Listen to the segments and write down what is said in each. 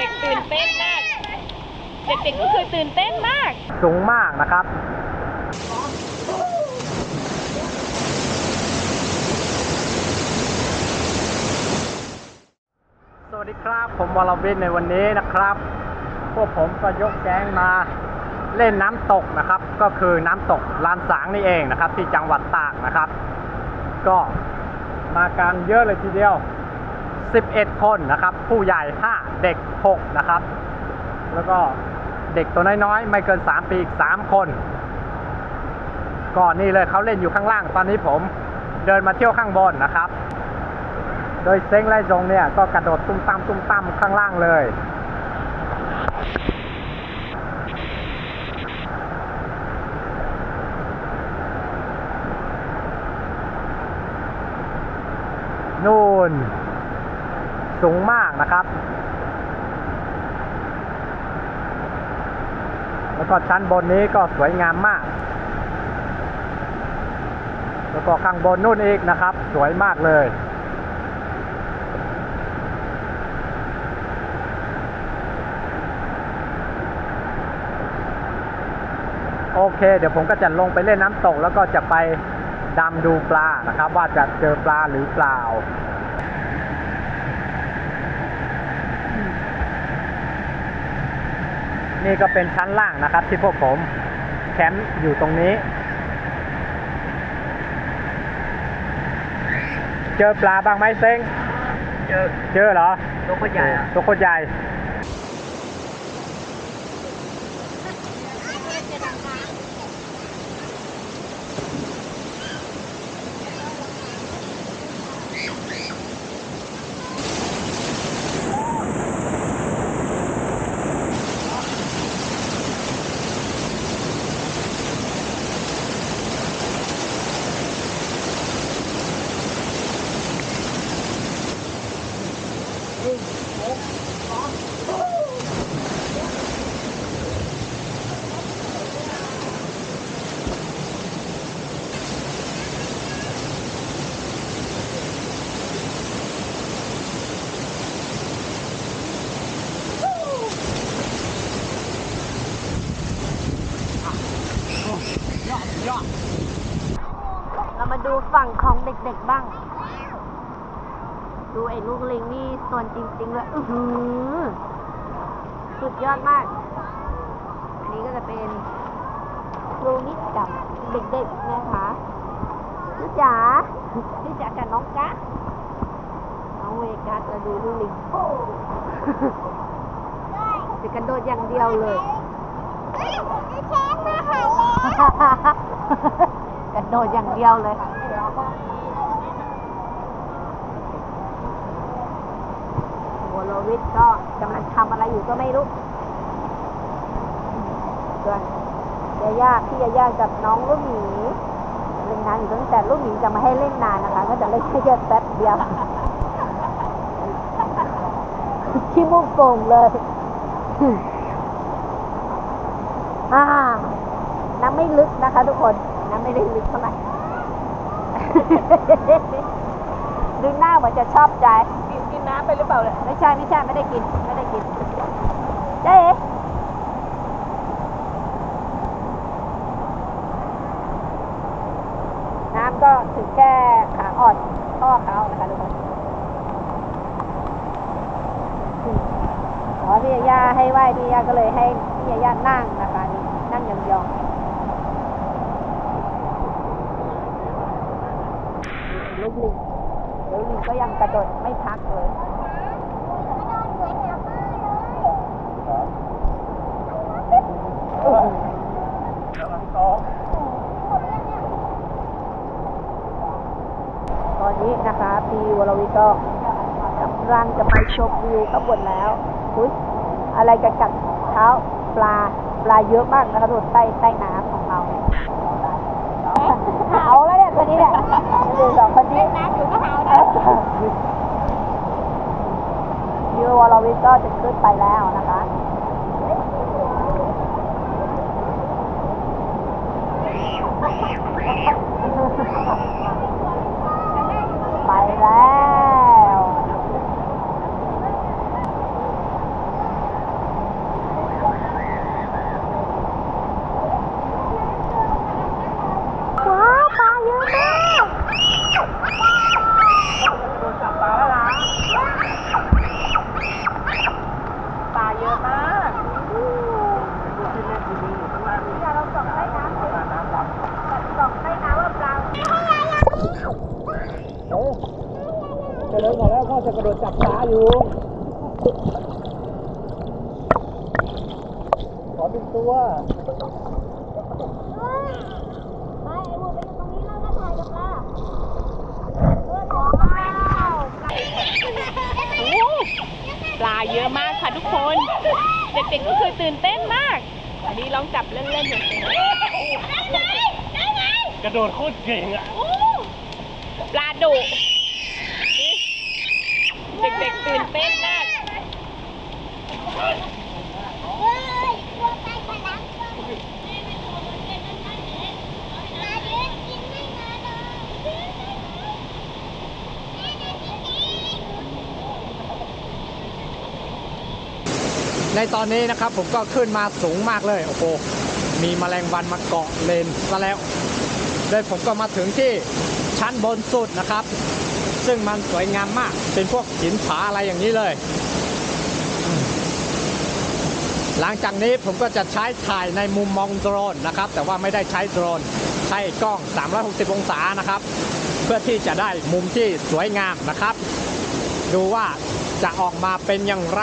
ด็กๆตื่นเต้นมาก เด็กๆก็คือตื่นเต้นมาก สูงมากนะครับ สวัสดีครับ ผมวรวิทย์ในวันนี้นะครับ พวกผมก็ยกแก๊งมาเล่นน้ำตกนะครับ ก็คือน้ำตกลานสางนี่เองนะครับ ที่จังหวัดตากนะครับ ก็มากันเยอะเลยทีเดียว 11 คนนะครับ ผู้ใหญ่ 5 เด็ก 6 นะครับ แล้วก็เด็กตัวน้อยๆ ไม่เกิน 3 ปีอีก 3 คนก่อนนี่เลยเขาเล่นอยู่ข้างล่าง ตอนนี้ผมเดินมาเที่ยวข้างบนนะครับ โดยเซ้งไล่จงเนี่ย ก็กระโดดตุ้มตั้มตุ้มตั้มข้างล่างเลยนู่น สูงมากนะครับ แล้วก็ชั้นบนนี้ก็สวยงามมาก แล้วก็ข้างบนนู่นอีกนะครับ สวยมากเลยโอเค เดี๋ยวผมก็จะลงไปเล่นน้ำตก แล้วก็จะไปดำดูปลานะครับ ว่าจะเจอปลาหรือเปล่า นี่ก็เป็นชั้นล่างนะครับ ที่พวกผมแคมป์อยู่ตรงนี้ เจอปลาบ้างไหมเซ้งเจอเจอเหรอ ตัวคนใหญ่อะ ตัวโคตรใหญ่ เรามาดูฝั่งของเด็กๆบ้าง ดูไอ้ลูกลิงนี่ส่วนจริงๆเลยอือหือสุดยอดมาก อันนี้ก็จะเป็นครูนิดกับเด็กๆนะคะพี่จ๋าพี่จ๋ากับน้องกัสน้องเวกัสเราดูลูกลิงจะกระโดดอย่างเดียวเลย กระ โดดอย่างเดียวเลยโวโลวิทก็กำลังทำอะไรอยู่ก็ไม่รู้ส่วนยาย่าพี่ยาย่ากับน้องลูกหมีเล่นน้ำอยู่ตั้งแต่ลูกหมีจะมาให้เล่นนานนะคะ ก็จะเล่นแค่แป๊บเดียวขี้มุกโป่งเลย อ่า น้ำไม่ลึกนะคะ ทุกคน น้ำไม่ได้ลึกเท่าไหร่ดูหน้าเหมือนจะชอบใจ กินกินน้ำไปหรือเปล่าเนี่ยไม่ใช่ไม่ใช่ไม่ได้กิน ไม่ได้กินเจ๊น้ำก็ถึงแค่ขาอ่อนข้อเขานะคะทุกคนขอพี่ยาย่าให้ไหว้พี่ยาย่าก็เลยให้พี่ยาย่านั่งนะคะนี่นั่งยองๆ ลูกลิงลูกลิงก็ยังกระโดดไม่พักเลยตอนนี้นะคะพี่วรวิทย์ก็กำลังจะไปชมวิวข้างบนแล้วอุ้ยอะไรจะกัดเท้าปลาปลาเยอะมากนะคะทุกคนใต้ใต้น้ำของเราเนี่ยหาวแล้วเนี่ยตัวนี้เนี่ยดู สองคนน้ำอยู่ก็หาวอลล์วรวิทก็จะขึ้นไปแล้วนะคะ ไปแล้ว จะกระโดดจับปลาอยู่ ขอเป็นตัว ไปไอ้วัวไปอยู่ตรงนี้แล้วก็ถ่ายกับปลาเออว้าว โอ้ปลาเยอะมากค่ะ ทุกคน เด็กๆก็คือตื่นเต้นมากอันนี้ลองจับเล่นๆดูสิกระโดดโคตรเก่งอะปลาดุนี่เด็กๆตื่นเต้นมาก เฮ้ยวัวไปขลังมาเยอะกินไม่มาเลย ในตอนนี้นะครับผมก็ขึ้นมาสูงมากเลยโอ้โหมีแมลงวันมาเกาะเลนซะแล้วโดยผมก็มาถึงที่ชั้นบนสุดนะครับ ซึ่งมันสวยงามมาก เป็นพวกหินผาอะไรอย่างนี้เลย หลังจากนี้ผมก็จะใช้ถ่ายในมุมมองโดรนนะครับ แต่ว่าไม่ได้ใช้โดรน ใช้กล้อง 360 องศานะครับ เพื่อที่จะได้มุมที่สวยงามนะครับ ดูว่าจะออกมาเป็นอย่างไร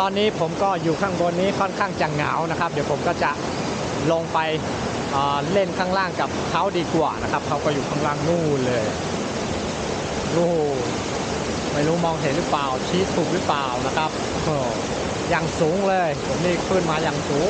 ตอนนี้ผมก็อยู่ข้างบนนี้ค่อนข้างจะเหงานะครับ เดี๋ยวผมก็จะลงไปเเล่นข้างล่างกับเขาดีกว่านะครับเขาก็อยู่ข้างล่างนู่นเลยนู่นไม่รู้มองเห็นหรือเปล่าชี้ถูกหรือเปล่านะครับอย่างสูงเลยผมนี่ขึ้นมาอย่างสูง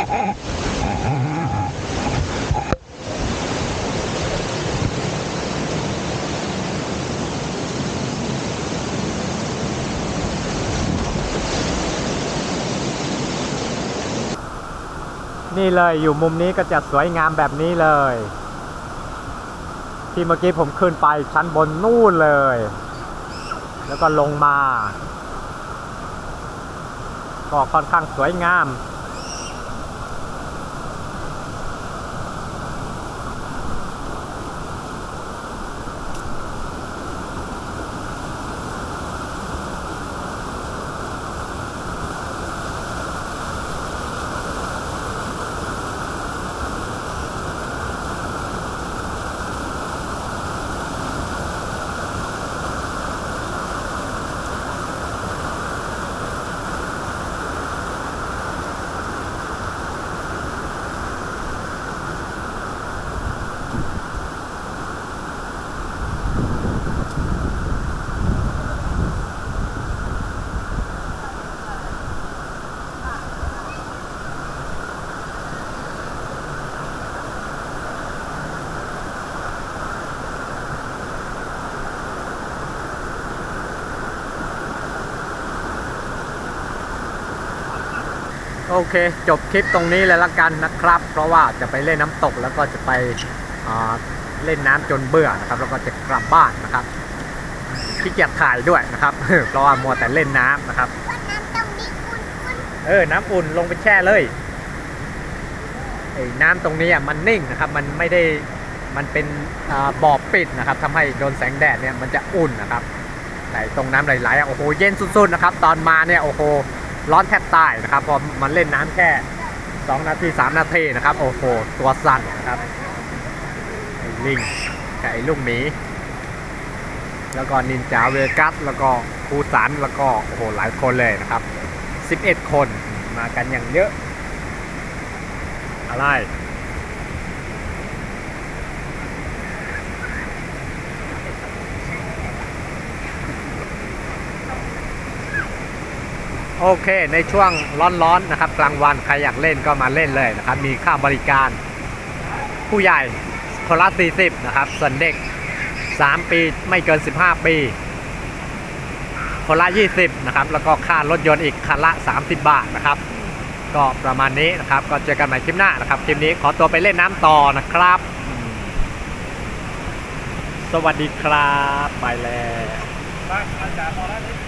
นี่เลยอยู่มุมนี้ก็จะสวยงามแบบนี้เลย ที่เมื่อกี้ผมขึ้นไปชั้นบนนู่นเลย แล้วก็ลงมา ก็ค่อนข้างสวยงาม โอเค จบคลิปตรงนี้เลยละกันนะครับ เพราะว่าจะไปเล่นน้ำตกแล้วก็จะไปเล่นน้ำจนเบื่อนะครับ แล้วก็จะกลับบ้านนะครับขี้เกียจถ่ายด้วยนะครับ เพราะว่ามัวแต่เล่นน้ำนะครับเออน้ำอุ่นลงไปแช่เลยไอ้น้ำตรงนี้อะมันนิ่งนะครับ มันไม่ได้มันเป็นอบ่อปิดนะครับทำให้โดนแสงแดดเนี่ยมันจะอุ่นนะครับแต่ตรงน้ำไหลๆโอ้โหเย็นสุดๆนะครับ ตอนมาเนี่ยโอ้โห ร้อนแทบตายนะครับพอมันเล่นน้ำแค่ 2 นาที 3 นาทีนะครับ โอ้โห ตัวสั่นนะครับไอ้ลิงกับไอ้ลูกหมีแล้วก็นินจาเวกัส แล้วก็ครูสันแล้วก็โอ้โหหลายคนเลยนะครับ 11 คนมากันอย่างเยอะ อะไร โอเค ในช่วงร้อนๆนะครับ กลางวันใครอยากเล่นก็มาเล่นเลยนะครับ มีค่าบริการ ผู้ใหญ่คนละ40 นะครับ ส่วนเด็ก 3 ปีไม่เกิน 15 ปีคนละ 20 นะครับ แล้วก็ค่ารถยนต์อีกคันละ 30 บาทนะครับ ก็ประมาณนี้นะครับ ก็เจอกันใหม่คลิปหน้านะครับ คลิปนี้ขอตัวไปเล่นน้ำต่อนะครับ สวัสดีครับ ไปแล้วบ้านอาจารย์พอแล้ว